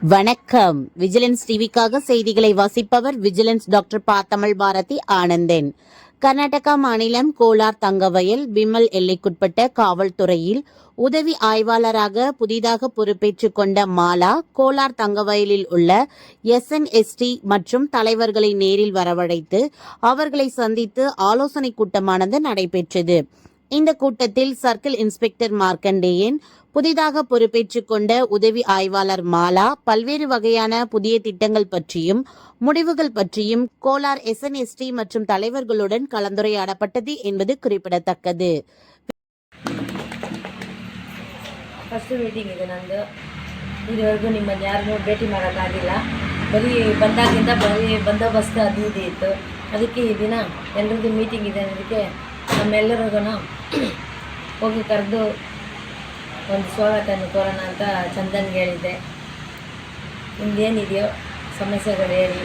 வணக்கம். விஜிலன்ஸ் டிவிக்காக செய்திகளை வாசிப்பவர் விஜிலன்ஸ் டாக்டர் பா. தமிழ் பாரதி ஆனந்தன். கர்நாடகா மாநிலம் கோலார் தங்கவயல் பிமல் எல்லைக்குட்பட்ட காவல்துறையில் உதவி ஆய்வாளராக புதிதாக பொறுப்பேற்றுக் கொண்ட மாலா கோலார் தங்கவயலில் உள்ள எஸ்என்எஸ்டி மற்றும் தலைவர்களை நேரில் வரவழைத்து அவர்களை சந்தித்து ஆலோசனை கூட்டமானது நடைபெற்றது. இந்த கூட்டத்தில் சர்க்கிள் இன்ஸ்பெக்டர் மார்க்கண்டேயன் புதிதாக பொறுப்பேற்றுக் கொண்ட உதவி ஆய்வாளர் மாலா பல்வேறு வகையான புதிய திட்டங்கள் பற்றியும் முடிவுகள் பற்றியும் கோலார் எஸ்என்எஸ்டி மற்றும் தலைவர்களுடன் கலந்துரையாடப்பட்டது என்பது குறிப்பிடத்தக்கது ಫಸ್ಟ್ ಮೀಟಿಂಗ್ ಇದೆ ನಂದು ಇದುವರೆಗೂ ನಿಮ್ಮನ್ನು ಯಾರನ್ನೂ ಭೇಟಿ ಮಾಡೋಕ್ಕಾಗಿಲ್ಲ ಬರೀ ಬಂದಾಗಿಂದ ಬರೀ ಬಂದೋಬಸ್ತ್ ಅದು ಇದು ಇತ್ತು ಅದಕ್ಕೆ ಈ ದಿನ ಎಲ್ರದ್ದು ಮೀಟಿಂಗ್ ಇದೆ ಅನ್ನೋದಕ್ಕೆ ನಮ್ಮೆಲ್ಲರಿಗೂ ಹೋಗಿ ಕರೆದು ಒಂದು ಸ್ವಾಗತವನ್ನು ಕೋರೋಣ ಅಂತ ಚಂದನ್ಗೆ ಹೇಳಿದ್ದೆ. ನಿಮ್ದೇನಿದೆಯೋ ಸಮಸ್ಯೆಗಳು ಹೇಳಿ.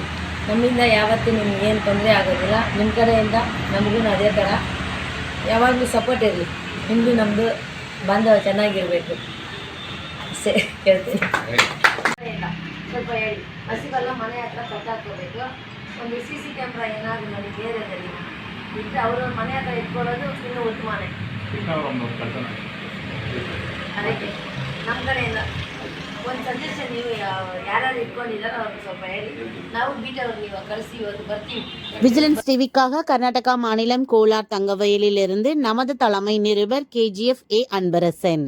ನಮ್ಮಿಂದ ಯಾವತ್ತೂ ನಿಮ್ಗೆ ಏನು ತೊಂದರೆ ಆಗೋದಿಲ್ಲ. ನಿಮ್ಮ ಕಡೆಯಿಂದ ನಮಗೂ ಅದೇ ಥರ. ಯಾವಾಗಲೂ ಸಪೋರ್ಟ್ ಇರಲಿ. ನಿಮ್ಮದು ನಮ್ಮದು ಬಾಂಧವ ಚೆನ್ನಾಗಿರಬೇಕು. ಅಷ್ಟೇ ಹೇಳ್ತೀನಿ. ಸ್ವಲ್ಪ ಹೇಳಿ. ಹಸಿವೆಲ್ಲ ಮನೆ ಹತ್ರ ಕಟ್ಟಾಕೋಬೇಕು ಒಂದು ಸಿ ಸಿ ಕ್ಯಾಮ್ರಾ ಏನಾದರೂ ಏರಿಯಾದಲ್ಲಿ. ಇಟ್ಟರೆ ಅವರು ಮನೆ ಹತ್ರ ಇಟ್ಕೊಳ್ಳೋದು ಇನ್ನೂ ಉತ್ತಮನೇ ಅದಕ್ಕೆ ನಮ್ಮ ಕಡೆಯಿಂದ ಒಂದು ಸಜೆಷನ್ ನೀವು ಯಾವ- ಯಾರ್ಯಾರು ಇಟ್ಕೊಂಡಿದ್ದಾರೋ ಅವ್ರಿಗೆ ಸ್ವಲ್ಪ ಹೇಳಿ ನಾವು ಬೀಟವ್ರು ನೀವು ಕಳಿಸಿ ಇವತ್ತು ಬರ್ತೀವಿ விஜிலன்ஸ் டிவிக்காக கர்நாடகா மாநிலம் கோலார் தங்கவயலில் இருந்து நமது தலைமை நிருபர் கேஜிஎஃப் ஏ அன்பரசன்